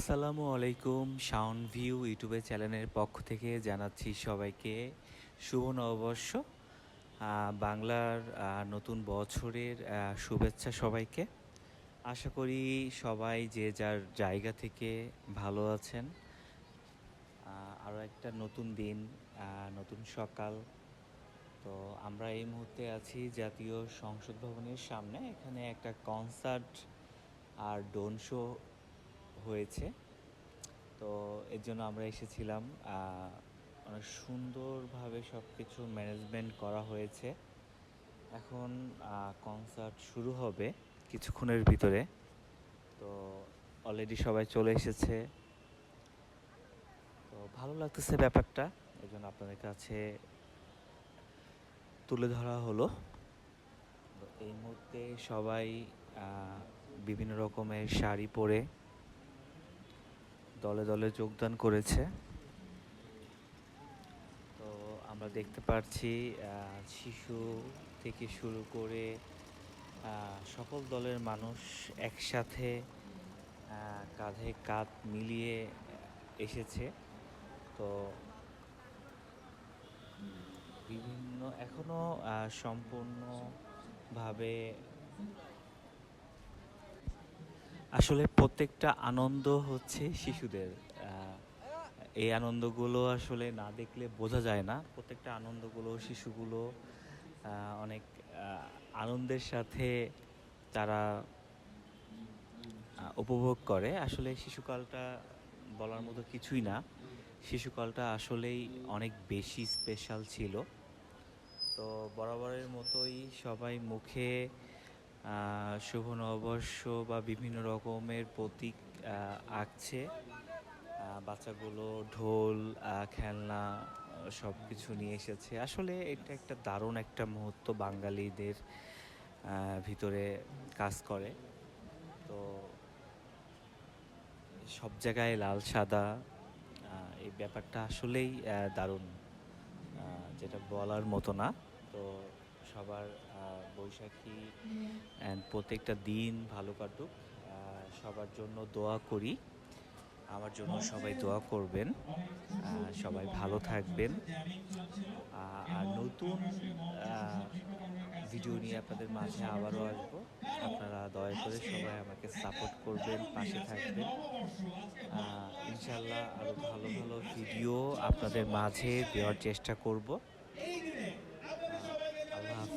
আসসালামু আলাইকুম sound view ইউটিউবে চ্যানেলের পক্ষ থেকে জানাচ্ছি সবাইকে শুভ নববর্ষ। বাংলার নতুন বছরের শুভেচ্ছা সবাইকে। আশা করি সবাই যে যার জায়গা থেকে ভালো আছেন। আরও একটা নতুন দিন নতুন সকাল। তো আমরা এই মুহূর্তে আছি জাতীয় সংসদ ভবনের সামনে। এখানে একটা কনসার্ট আর ডোন শো হয়েছে। তো এর জন্য আমরা এসেছিলাম অনেক সুন্দরভাবে সব কিছু ম্যানেজমেন্ট করা হয়েছে। এখন কনসার্ট শুরু হবে কিছুক্ষণের ভিতরে। তো অলরেডি সবাই চলে এসেছে। তো ভালো লাগতেছে ব্যাপারটা এই জন্য আপনাদের কাছে তুলে ধরা হলো। এই মুহূর্তে সবাই বিভিন্ন রকমের শাড়ি পরে দলে দলে যোগদান করেছে। তো আমরা দেখতে পাচ্ছি শিশু থেকে শুরু করে সকল দলের মানুষ একসাথে কাঁধে কাঁধ মিলিয়ে এসেছে। তো বিভিন্ন এখনও সম্পূর্ণভাবে আসলে প্রত্যেকটা আনন্দ হচ্ছে শিশুদের। এই আনন্দগুলো আসলে না দেখলে বোঝা যায় না। প্রত্যেকটা আনন্দগুলো শিশুগুলো অনেক আনন্দের সাথে তারা উপভোগ করে। আসলে শিশুকালটা বলার মতো কিছুই না। শিশুকালটা আসলেই অনেক বেশি স্পেশাল ছিল। তো বরাবরের মতোই সবাই মুখে শুভ নববর্ষ বা বিভিন্ন রকমের প্রতীক আঁকছে। বাচ্চাগুলো ঢোল খেলনা সব কিছু নিয়ে এসেছে। আসলে এটা একটা দারুণ একটা মুহূর্ত বাঙালিদের ভিতরে কাজ করে। তো সব জায়গায় লাল, সাদা এই ব্যাপারটা আসলেই দারুণ। যেটা বলার মতো না। তো সবার বৈশাখী অ্যান্ড প্রত্যেকটা দিন ভালো কাটুক। সবার জন্য দোয়া করি। আমার জন্য সবাই দোয়া করবেন। সবাই ভালো থাকবেন। আর নতুন ভিডিও নিয়ে আপনাদের মাঝে আবারও আসব। আপনারা দয়া করে সবাই আমাকে সাপোর্ট করবেন পাশে থাকবেন। ইনশাল্লাহ আরও ভালো ভালো ভিডিও আপনাদের মাঝে দেওয়ার চেষ্টা করব।